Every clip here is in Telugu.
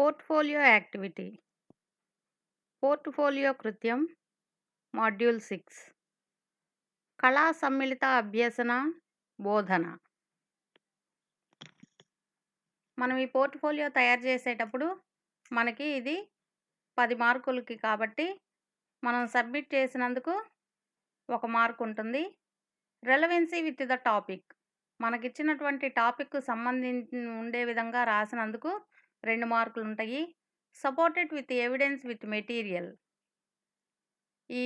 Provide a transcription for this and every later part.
Portfolio activity. పోర్ట్ఫోలియో కృత్యం మాడ్యూల్ సిక్స్. కళా సమ్మిళిత అభ్యసన బోధన. మనం ఈ పోర్ట్ఫోలియో తయారు చేసేటప్పుడు మనకి ఇది పది మార్కులకి కాబట్టి మనం సబ్మిట్ చేసినందుకు ఒక మార్క్ ఉంటుంది. Relevancy with the topic. మనకిచ్చినటువంటి టాపిక్ సంబంధించి ఉండే విధంగా రాసినందుకు రెండు మార్కులు ఉంటాయి supported with evidence with material. ఈ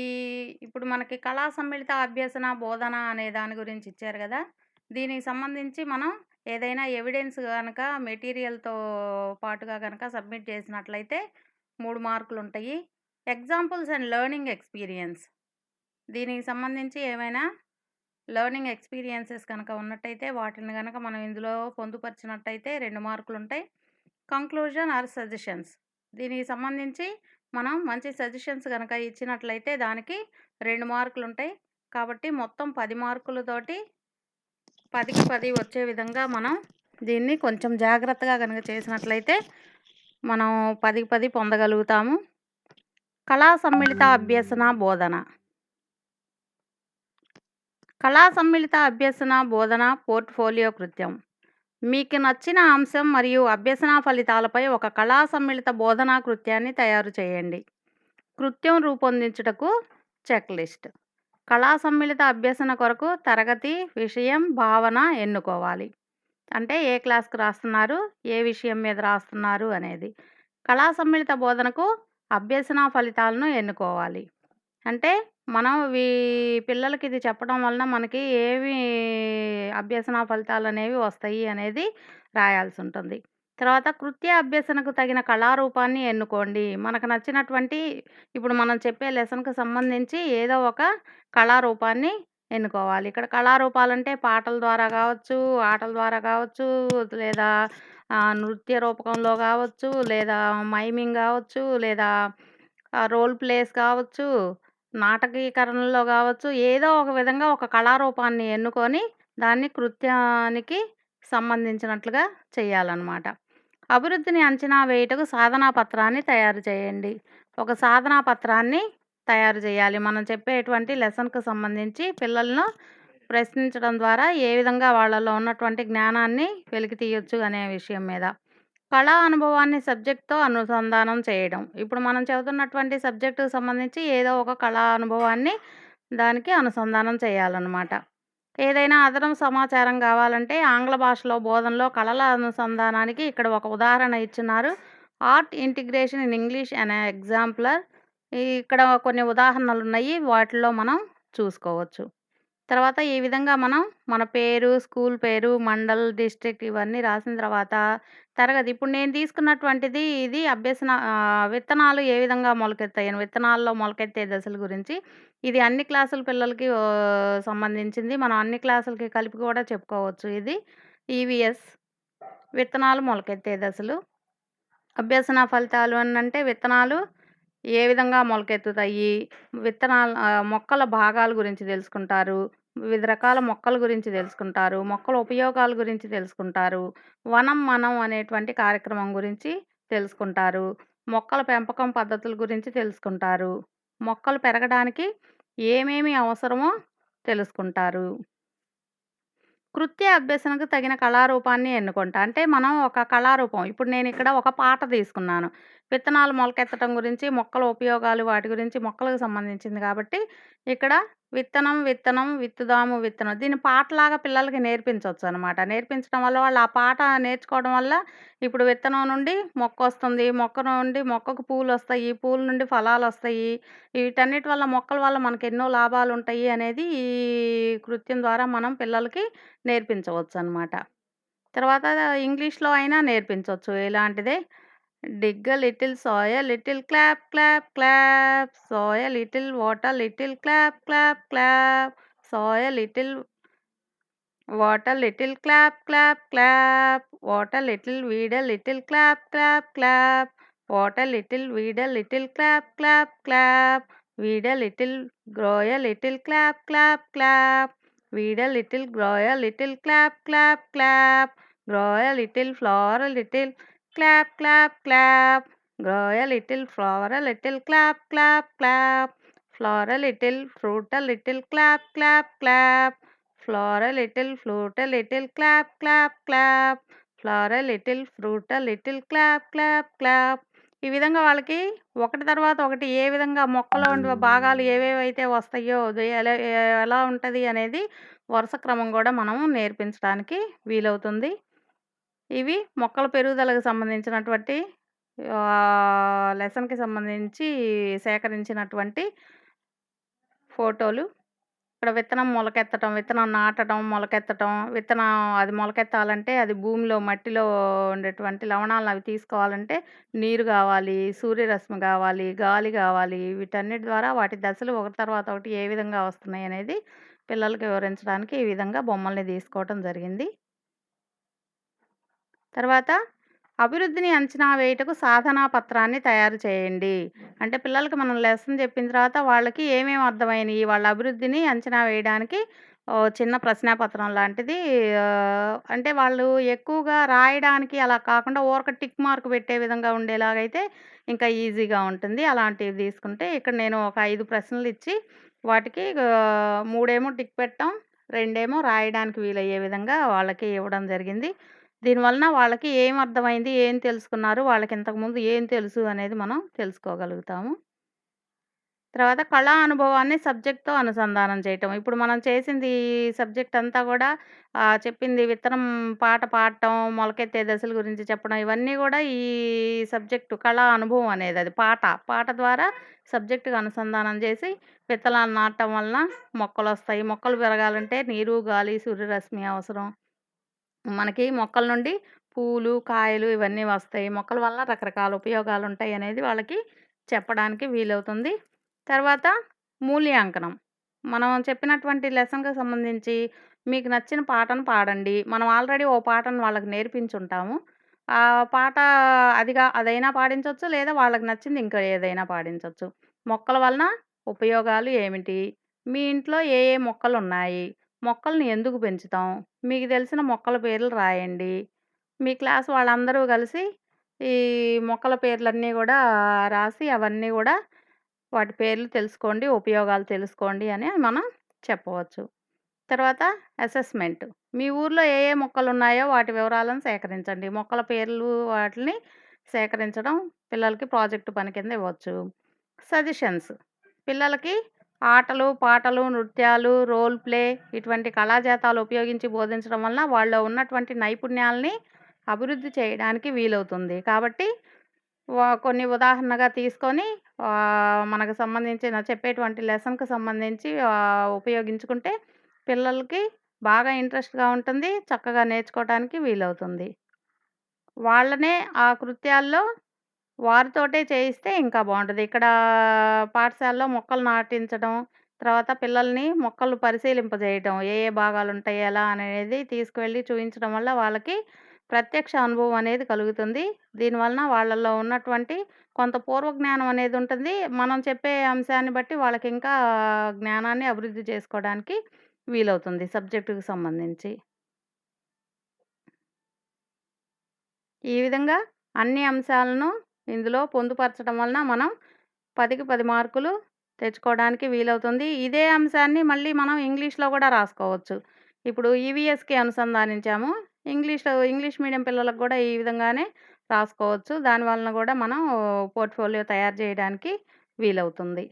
ఇప్పుడు మనకి కళా సమ్మిళిత అభ్యసన బోధన అనే దాని గురించి ఇచ్చారు కదా! దీనికి సంబంధించి మనం ఏదైనా ఎవిడెన్స్ కనుక మెటీరియల్తో పాటుగా కనుక సబ్మిట్ చేసినట్లయితే మూడు మార్కులు ఉంటాయి ఎగ్జాంపుల్స్ అండ్ లెర్నింగ్ ఎక్స్పీరియన్స్. దీనికి సంబంధించి ఏమైనా లెర్నింగ్ ఎక్స్పీరియన్సెస్ కనుక ఉన్నట్టయితే వాటిని కనుక మనం ఇందులో పొందుపరిచినట్టయితే రెండు మార్కులు ఉంటాయి కంక్లూజన్ ఆర్ సజెషన్స్ దీనికి సంబంధించి మనం మంచి సజెషన్స్ కనుక ఇచ్చినట్లయితే దానికి రెండు మార్కులు ఉంటాయి. కాబట్టి మొత్తం పది మార్కులతోటి పదికి పది వచ్చే విధంగా మనం దీన్ని కొంచెం జాగ్రత్తగా కనుక చేసినట్లయితే మనం పదికి పది పొందగలుగుతాము. కళా సమ్మిళిత అభ్యసన బోధన. కళా సమ్మిళిత అభ్యసన బోధన పోర్ట్ఫోలియో కృత్యం. మీకు నచ్చిన అంశం మరియు అభ్యసన ఫలితాలపై ఒక కళా సమ్మిళిత బోధనా కృత్యాన్ని తయారు చేయండి. కృత్యం రూపొందించుటకు చెక్ లిస్ట్ కళా సమ్మిళిత అభ్యసన కొరకు తరగతి విషయం భావన ఎన్నుకోవాలి. అంటే ఏ క్లాస్కి రాస్తున్నారు ఏ విషయం మీద రాస్తున్నారు అనేది. కళా సమ్మిళిత బోధనకు అభ్యసన ఫలితాలను ఎన్నుకోవాలి. అంటే మనం వీ పిల్లలకి ఇది చెప్పడం వలన మనకి ఏవి అభ్యసన ఫలితాలు అనేవి వస్తాయి అనేది రాయాల్సి ఉంటుంది. తర్వాత కృత్య అభ్యసనకు తగిన కళారూపాన్ని ఎన్నుకోండి. మనకు నచ్చినటువంటి ఇప్పుడు మనం చెప్పే లెసన్కు సంబంధించి ఏదో ఒక కళారూపాన్ని ఎన్నుకోవాలి. ఇక్కడ కళారూపాలంటే పాటల ద్వారా కావచ్చు ఆటల ద్వారా కావచ్చు లేదా నృత్య రూపకంలో కావచ్చు లేదా మైమింగ్ కావచ్చు లేదా రోల్ ప్లేస్ కావచ్చు నాటకీకరణలో కావచ్చు ఏదో ఒక విధంగా ఒక కళారూపాన్ని ఎన్నుకొని దాన్ని కృత్యానికి సంబంధించినట్లుగా చేయాలన్నమాట. అభివృద్ధిని అంచనా వేయుటకు సాధనా పత్రాన్ని తయారు చేయండి. ఒక సాధనా పత్రాన్ని తయారు చేయాలి. మనం చెప్పేటువంటి లెసన్కు సంబంధించి పిల్లలను ప్రశ్నించడం ద్వారా ఏ విధంగా వాళ్ళలో ఉన్నటువంటి జ్ఞానాన్ని వెలికి తీయొచ్చు అనే విషయం మీద. కళా అనుభవాన్ని సబ్జెక్ట్తో అనుసంధానం చేయడం. ఇప్పుడు మనం చదువుతున్నటువంటి సబ్జెక్టుకు సంబంధించి ఏదో ఒక కళా అనుభవాన్ని దానికి అనుసంధానం చేయాలన్నమాట. ఏదైనా అదనపు సమాచారం కావాలంటే ఆంగ్ల భాషలో బోధనలో కళల అనుసంధానానికి ఇక్కడ ఒక ఉదాహరణ ఇచ్చినారు. ఆర్ట్ ఇంటిగ్రేషన్ ఇన్ ఇంగ్లీష్ అనే ఎగ్జాంపులర్. ఇక్కడ కొన్ని ఉదాహరణలు ఉన్నాయి. వాటిలో మనం చూసుకోవచ్చు. తర్వాత ఈ విధంగా మనం మన పేరు స్కూల్ పేరు మండల్ డిస్ట్రిక్ట్ ఇవన్నీ రాసిన తర్వాత తరగతి ఇప్పుడు నేను తీసుకున్నటువంటిది ఇది అభ్యసన విత్తనాలు ఏ విధంగా మొలకెత్తాయి విత్తనాల్లో మొలకెత్తే దశల గురించి. ఇది అన్ని క్లాసుల పిల్లలకి సంబంధించింది. మనం అన్ని క్లాసులకి కలిపి కూడా చెప్పుకోవచ్చు ఇది. ఈవిఎస్ విత్తనాలు మొలకెత్తే దశలు. అభ్యసన ఫలితాలు అని అంటే విత్తనాలు ఏ విధంగా మొలకెత్తుతాయి? విత్తనాలు మొక్కల భాగాల గురించి తెలుసుకుంటారు. వివిధ రకాల మొక్కల గురించి తెలుసుకుంటారు. మొక్కల ఉపయోగాల గురించి తెలుసుకుంటారు. వనం మనం అనేటువంటి కార్యక్రమం గురించి తెలుసుకుంటారు. మొక్కల పెంపకం పద్ధతుల గురించి తెలుసుకుంటారు. మొక్కలు పెరగడానికి ఏమేమి అవసరమో తెలుసుకుంటారు. కృత్య అభ్యసనకు తగిన కళారూపాన్ని ఎన్నుకుంటా. అంటే మనం ఒక కళారూపం. ఇప్పుడు నేను ఇక్కడ ఒక పాట తీసుకున్నాను. విత్తనాలు మొలకెత్తడం గురించి మొక్కల ఉపయోగాలు వాటి గురించి మొక్కలకు సంబంధించింది కాబట్టి ఇక్కడ విత్తనం విత్తనం విత్తుదాము విత్తనం. దీన్ని పాటలాగా పిల్లలకి నేర్పించవచ్చు అనమాట నేర్పించడం వల్ల వాళ్ళు ఆ పాట నేర్చుకోవడం వల్ల ఇప్పుడు విత్తనం నుండి మొక్క వస్తుంది. మొక్క నుండి మొక్కకు పూలు వస్తాయి. పూల నుండి ఫలాలు వస్తాయి. వీటన్నిటి వల్ల మొక్కల వల్ల మనకు ఎన్నో లాభాలు ఉంటాయి అనేది ఈ కృత్యం ద్వారా మనం పిల్లలకి నేర్పించవచ్చు అనమాట తర్వాత ఇంగ్లీష్లో అయినా నేర్పించవచ్చు ఇలాంటిదే dig a little soy a little clap clap clap soy a little water little clap clap clap soy a little water little clap clap clap water little weed a little clap clap clap water little weed a little clap clap clap weed a little grow a little clap clap clap weed a little grow a little clap clap clap grow a little flower a little clap clap clap grow a little flower little clap clap clap flower little fruit little clap clap clap flower little flute little clap clap clap flower little fruit little clap clap clap ఈ విధంగా వాళ్ళకి ఒకటి తర్వాత ఒకటి ఏ విధంగా మొక్కలో ఉండే భాగాలు ఏవేవైతే వస్తాయో ఎలా ఎలా ఉంటుంది అనేది వరుస క్రమం కూడా మనం నేర్పించడానికి వీలవుతుంది. ఇవి మొక్కల పెరుగుదలకు సంబంధించినటువంటి లెసన్కి సంబంధించి సేకరించినటువంటి ఫోటోలు. ఇక్కడ విత్తనం మొలకెత్తటం విత్తనం నాటడం మొలకెత్తటం విత్తనం అది మొలకెత్తాలంటే అది భూమిలో మట్టిలో ఉండేటువంటి లవణాలను అవి తీసుకోవాలంటే నీరు కావాలి సూర్యరశ్మి కావాలి గాలి కావాలి. వీటన్నిటి ద్వారా వాటి దశలు ఒకటి తర్వాత ఒకటి ఏ విధంగా వస్తున్నాయి అనేది పిల్లలకు వివరించడానికి ఈ విధంగా బొమ్మల్ని తీసుకోవటం జరిగింది. తర్వాత అభివృద్ధిని అంచనా వేయుటకు సాధనా పత్రాన్ని తయారు చేయండి అంటే పిల్లలకి మనం లెసన్ చెప్పిన తర్వాత వాళ్ళకి ఏమేమి అర్థమైనవి వాళ్ళ అభివృద్ధిని అంచనా వేయడానికి ఓ చిన్న ప్రశ్నాపత్రం లాంటిది అంటే వాళ్ళు ఎక్కువగా రాయడానికి అలా కాకుండా ఊరక టిక్ మార్క్ పెట్టే విధంగా ఉండేలాగైతే ఇంకా ఈజీగా ఉంటుంది. అలాంటివి తీసుకుంటే ఇక్కడ నేను ఒక ఐదు ప్రశ్నలు ఇచ్చి వాటికి మూడేమో టిక్ పెట్టడం, రెండేమో రాయడానికి వీలయ్యే విధంగా వాళ్ళకి ఇవ్వడం జరిగింది. దీనివలన వాళ్ళకి ఏం అర్థమైంది, ఏం తెలుసుకున్నారు, వాళ్ళకి ఇంతకుముందు ఏం తెలుసు అనేది మనం తెలుసుకోగలుగుతాము. తర్వాత కళా అనుభవాన్ని సబ్జెక్ట్‌తో అనుసంధానం చేయటం. ఇప్పుడు మనం చేసింది ఈ సబ్జెక్ట్ అంతా కూడా చెప్పింది విత్తనం పాట పాడటం, మొలకెత్తే దశల గురించి చెప్పడం ఇవన్నీ కూడా ఈ సబ్జెక్టు కళా అనుభవం అనేది అది పాట. పాట ద్వారా సబ్జెక్టుకు అనుసంధానం చేసి విత్తనాలు నాటడం వలన మొక్కలు వస్తాయి మొక్కలు పెరగాలంటే నీరు, గాలి, సూర్యరశ్మి అవసరం. మనకి మొక్కల నుండి పూలు, కాయలు ఇవన్నీ వస్తాయి. మొక్కల వల్ల రకరకాల ఉపయోగాలు ఉంటాయి అనేది వాళ్ళకి చెప్పడానికి వీలవుతుంది. తర్వాత మూల్యాంకనం. మనం చెప్పినటువంటి లెసన్‌కి సంబంధించి మీకు నచ్చిన పాటను పాడండి. మనం ఆల్రెడీ ఓ పాటను వాళ్ళకి నేర్పించుంటాము. ఆ పాట అదిగా అదైనా పాడించవచ్చు లేదా వాళ్ళకి నచ్చింది ఇంకా ఏదైనా పాడించవచ్చు మొక్కల వలన ఉపయోగాలు ఏమిటి? మీ ఇంట్లో ఏ ఏ మొక్కలు ఉన్నాయి మొక్కల్ని ఎందుకు పెంచుతాం? మీకు తెలిసిన మొక్కల పేర్లు రాయండి. మీ క్లాస్ వాళ్ళందరూ కలిసి ఈ మొక్కల పేర్లన్నీ కూడా రాసి అవన్నీ కూడా వాటి పేర్లు తెలుసుకోండి. ఉపయోగాలు తెలుసుకోండి అని మనం చెప్పవచ్చు. తర్వాత అసెస్‌మెంట్. మీ ఊర్లో ఏ ఏ మొక్కలు ఉన్నాయో వాటి వివరాలను సేకరించండి. మొక్కల పేర్లు వాటిని సేకరించడం పిల్లలకి ప్రాజెక్ట్ పని కింద ఇవ్వచ్చు. సజెషన్స్. పిల్లలకి ఆటలు, పాటలు, నృత్యాలు, రోల్ ప్లే ఇటువంటి కళాజాతాలు ఉపయోగించి బోధించడం వలన వాళ్ళలో ఉన్నటువంటి నైపుణ్యాల్ని అభివృద్ధి చేయడానికి వీలవుతుంది. కాబట్టి వా కొన్ని ఉదాహరణగా తీసుకొని మనకు సంబంధించిన చెప్పేటువంటి లెసన్‌కి సంబంధించి ఉపయోగించుకుంటే పిల్లలకి బాగా ఇంట్రెస్ట్‌గా ఉంటుంది. చక్కగా నేర్చుకోవటానికి వీలవుతుంది. వాళ్ళనే ఆ కృత్యాల్లో వారితోటే చేయిస్తే ఇంకా బాగుంటుంది ఇక్కడ పాఠశాలలో మొక్కలు నాటించడం, తర్వాత పిల్లల్ని మొక్కలు పరిశీలింపజేయటం. ఏ ఏ భాగాలు ఉంటాయి ఎలా అనేది తీసుకువెళ్ళి చూపించడం వల్ల వాళ్ళకి ప్రత్యక్ష అనుభవం అనేది కలుగుతుంది. దీనివలన వాళ్ళల్లో ఉన్నటువంటి కొంత పూర్వ జ్ఞానం అనేది ఉంటుంది. మనం చెప్పే అంశాన్ని బట్టి వాళ్ళకి ఇంకా జ్ఞానాన్ని అభివృద్ధి చేసుకోవడానికి వీలవుతుంది సబ్జెక్టుకు సంబంధించి. ఈ విధంగా అన్ని అంశాలను ఇందులో పొందుపరచడం వలన మనం 10కి 10 మార్కులు తెచ్చుకోవడానికి వీలవుతుంది. ఇదే అంశాన్ని మళ్ళీ మనం ఇంగ్లీష్‌లో కూడా రాసుకోవచ్చు. ఇప్పుడు ఈవీఎస్‌కి అనుసంధానించాము. ఇంగ్లీష్‌లో ఇంగ్లీష్ మీడియం పిల్లలకు కూడా ఈ విధంగానే రాసుకోవచ్చు. దాని వలన మనం పోర్ట్‌ఫోలియో తయారు చేయడానికి వీలవుతుంది.